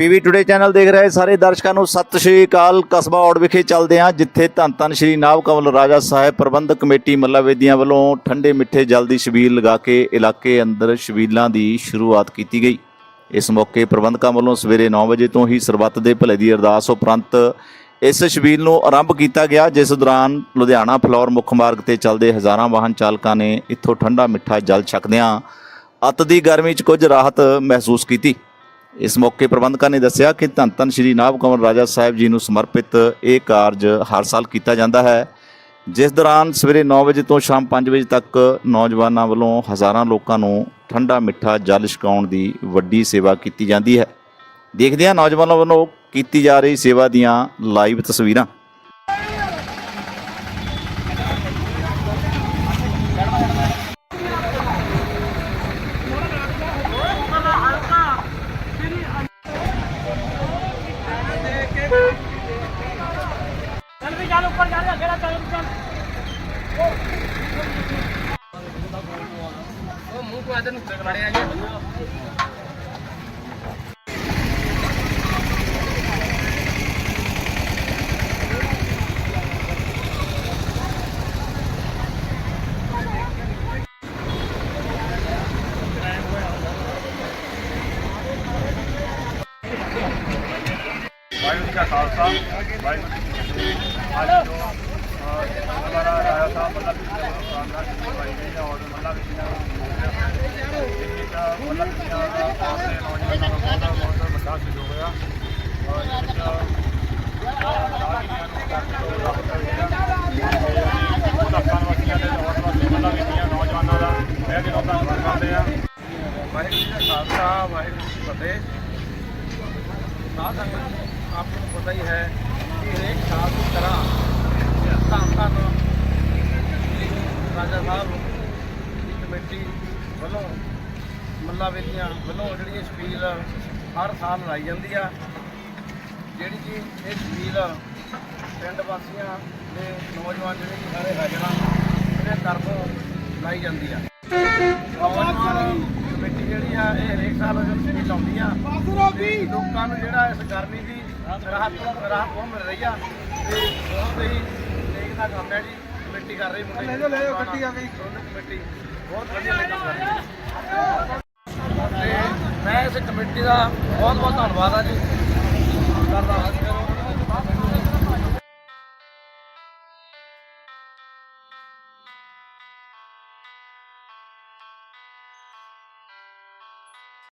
PV today channel ਦੇਖ ਰਹੇ ਸਾਰੇ ਦਰਸ਼ਕਾਂ ਨੂੰ ਸਤਿ ਸ਼੍ਰੀ ਅਕਾਲ। ਕਸਬਾ ਔੜ ਵਿਖੇ ਚੱਲਦੇ ਹਾਂ, ਜਿੱਥੇ ਧੰਨ ਧੰਨ ਸ਼੍ਰੀ ਨਾਭ ਕਮਲ ਰਾਜਾ ਸਾਹਿਬ ਪ੍ਰਬੰਧਕ ਕਮੇਟੀ ਮੱਲਾ ਵੇਦੀਆਂ ਵੱਲੋਂ ਠੰਡੇ ਮਿੱਠੇ ਜਲ ਦੀ ਛਬੀਲ ਲਗਾ ਕੇ ਇਲਾਕੇ ਅੰਦਰ ਛਬੀਲਾਂ ਦੀ ਸ਼ੁਰੂਆਤ ਕੀਤੀ ਗਈ। ਇਸ ਮੌਕੇ ਪ੍ਰਬੰਧਕਾਂ ਵੱਲੋਂ ਸਵੇਰੇ 9 ਵਜੇ ਤੋਂ ਹੀ ਸਰਬੱਤ ਦੇ ਭਲੇ ਦੀ ਅਰਦਾਸ ਉਪਰੰਤ ਇਸ ਛਬੀਲ ਨੂੰ ਆਰੰਭ ਕੀਤਾ ਗਿਆ, ਜਿਸ ਦੌਰਾਨ ਲੁਧਿਆਣਾ ਫਲੌਰ ਮੁੱਖ ਮਾਰਗ ਤੇ ਚੱਲਦੇ ਹਜ਼ਾਰਾਂ ਵਾਹਨ ਚਾਲਕਾਂ ਨੇ ਇੱਥੋਂ ਠੰਡਾ ਮਿੱਠਾ ਜਲ ਛਕਦਿਆਂ ਅੱਤ ਦੀ ਗਰਮੀ 'ਚ ਕੁਝ ਰਾਹਤ ਮਹਿਸੂਸ ਕੀਤੀ। ਇਸ ਮੌਕੇ ਪ੍ਰਬੰਧਕਾਂ ਨੇ ਦੱਸਿਆ ਕਿ ਧੰਨ ਧੰਨ ਸ਼੍ਰੀ ਨਾਭ ਕੰਵਰ ਰਾਜਾ ਸਾਹਿਬ ਜੀ ਨੂੰ ਸਮਰਪਿਤ ਇਹ ਕਾਰਜ ਹਰ ਸਾਲ ਕੀਤਾ ਜਾਂਦਾ ਹੈ, ਜਿਸ ਦੌਰਾਨ ਸਵੇਰੇ 9 ਵਜੇ ਤੋਂ ਸ਼ਾਮ 5 ਵਜੇ ਤੱਕ ਨੌਜਵਾਨਾਂ ਵੱਲੋਂ ਹਜ਼ਾਰਾਂ ਲੋਕਾਂ ਨੂੰ ਠੰਡਾ ਮਿੱਠਾ ਜਲ ਛਕਾਉਣ ਦੀ ਵੱਡੀ ਸੇਵਾ ਕੀਤੀ ਜਾਂਦੀ ਹੈ। ਦੇਖਦੇ ਹਾਂ ਨੌਜਵਾਨਾਂ ਵੱਲੋਂ ਕੀਤੀ ਜਾ ਰਹੀ ਸੇਵਾ ਦੀਆਂ ਲਾਈਵ ਤਸਵੀਰਾਂ। ਚੱਲ ਉੱਪਰ ਜਾ ਰਿਹਾ ਜਿਹੜਾ ਚੱਲ ਚੱਲ। ਉਹ ਮੂੰਹ ਕੋ ਆਦਨ ਨੂੰ ਪਕੜਿਆ ਜੀ ਵਾਹਿਗੁਰੂ ਜੀ ਕਾ ਖਾਲਸਾ, ਵਾਹਿਗੁਰੂ ਜੀ ਕੀ ਫਤਿਹ। ਅੱਜ ਜੋ ਹਮਾਰਾ ਰਾਇਆ ਸਾਹਿਬ ਮੱਲਾ ਵੀ ਪ੍ਰਾਰਥਨਾ ਕੀਤੀ ਗਈ ਹੈ ਔਰ ਮੱਲਾ ਵੀ ਇਹਨਾਂ ਨੂੰ ਮੱਲਾ ਵੀ ਦਾ ਨੌਜਵਾਨਾਂ ਦਾ ਬਹੁਤ ਬਹੁਤ ਵੱਡਾ ਸਹਿਯੋਗ ਹੋਇਆ ਔਰ ਇਹ ਵਿੱਚ ਰਾਜਨੀਆਂ ਨੂੰ। ਦੇ ਹੋਰ ਵਾਸੀ ਮੱਲਾ ਨੌਜਵਾਨਾਂ ਦਾ ਮੈਂ ਦਿਲੋਂ ਧੰਨਵਾਦ ਕਰਦੇ ਆ। ਵਾਹਿਗੁਰੂ ਜੀ ਦਾ ਖਾਲਸਾ, ਵਾਹਿਗੁਰੂ ਜੀ ਫਤਿਹ। ਸਾਧ ਸੰਗਤ ਆਪ ਨੂੰ ਪਤਾ ਹੀ ਹੈ ਕਿ ਹਰੇਕ ਸਾਲ ਦੀ ਤਰ੍ਹਾਂ ਧੰਨ ਧੰਨ ਰਾਜਾ ਸਾਹਿਬ ਦੀ ਕਮੇਟੀ ਵੱਲੋਂ ਮੱਲਾ ਵੇਲੀਆਂ ਵੱਲੋਂ ਜਿਹੜੀ ਇਹ ਛਬੀਲ ਹਰ ਸਾਲ ਲਾਈ ਜਾਂਦੀ ਆ। ਜਿਹੜੀ ਕਿ ਇਹ ਛਬੀਲ ਪਿੰਡ ਵਾਸੀਆਂ ਦੇ ਨੌਜਵਾਨ ਜਿਹੜੇ ਕਿ ਸਾਰੇ ਹਾਜ਼ਰਾਂ ਇਹਦੇ ਤਰਫੋਂ ਲਾਈ ਜਾਂਦੀ ਆ। ਨੌਜਵਾਨ ਕਮੇਟੀ ਜਿਹੜੀ ਆ, ਇਹ ਹਰੇਕ ਸਾਲ ਛਬੀਲ ਲਾਉਂਦੀ ਆ, ਤੇ ਲੋਕਾਂ ਨੂੰ ਜਿਹੜਾ ਇਸ ਗਰਮੀ ਦੀ ਰਾਹਤ ਰਾਹਤ ਬਹੁਤ ਮਿਲ ਰਹੀ ਆ। ਤੇ ਬਹੁਤ ਹੀ ਨੇਕ ਦਾ ਕੰਮ ਹੈ ਜੀ। ਕਮੇਟੀ ਕਰ ਰਹੀ ਮੁੰਡੇ ਲੈ ਲੈ ਕੱਟੀ ਆ ਗਈ। ਕਮੇਟੀ। ਬਹੁਤ ਵਧੀਆ ਕੰਮ ਕਰ ਰਹੀ ਹੈ ਤੇ ਮੈਂ ਇਸ ਕਮੇਟੀ ਦਾ ਬਹੁਤ ਬਹੁਤ ਧੰਨਵਾਦ ਆ ਜੀ। ਕਰਦਾ ਹਾਂ।